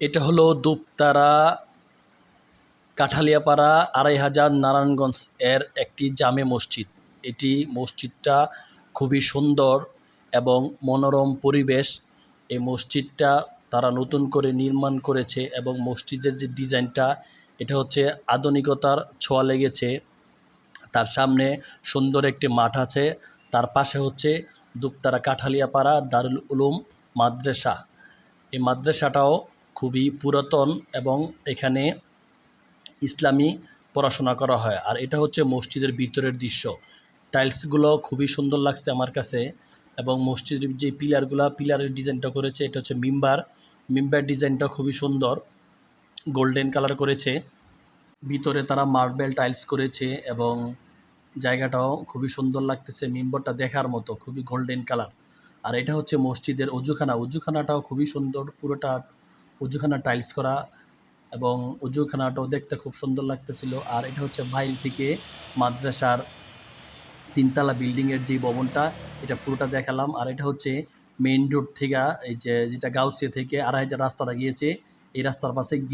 এটা হলো দুপতারা কাঠালিয়াপাড়া আড়াই হাজার নারায়ণগঞ্জ এর একটি জামে মসজিদ। এটি মসজিদটা খুবই সুন্দর এবং মনোরম পরিবেশ। এই মসজিদটা তারা নতুন করে নির্মাণ করেছে এবং মসজিদের যে ডিজাইনটা, এটা হচ্ছে আধুনিকতার ছোঁয়া লেগেছে। তার সামনে সুন্দর একটি মাঠ আছে। তার পাশে হচ্ছে দুপতারা কাঠালিয়াপাড়া দারুল উলুম মাদ্রাসা। এই মাদ্রাসাটাও খুবই পুরাতন এবং এখানে ইসলামী পড়াশোনা করা হয়। আর এটা হচ্ছে মসজিদের ভিতরের দৃশ্য। টাইলসগুলো খুবই সুন্দর লাগছে আমার কাছে এবং মসজিদের যে পিলারগুলো, পিলারের ডিজাইনটা করেছে, এটা হচ্ছে মিম্বার। মিম্বার ডিজাইনটা খুবই সুন্দর। গোল্ডেন কালার করেছে। ভিতরে তারা মার্বেল টাইলস করেছে এবং জায়গাটাও খুবই সুন্দর লাগতেছে মিম্বরটা দেখার মতো, খুবই গোল্ডেন কালার। আর এটা হচ্ছে মসজিদের অজুখানা। অজুখানাটাও খুবই সুন্দর, পুরোটা অজুখানা টাইলস করা এবং উজুখানাটাও দেখতে খুব সুন্দর লাগতেছিল। আর এটা হচ্ছে ভাইল থেকে মাদ্রাসার তিনতলা বিল্ডিংয়ের যে ভবনটা, এটা পুরোটা দেখালাম। আর এটা হচ্ছে মেইন রোড থেকে এই যে যেটা গাউসিয়া থেকে আড়াই হাজার রাস্তাটা গিয়েছে, এই রাস্তার পাশে গেট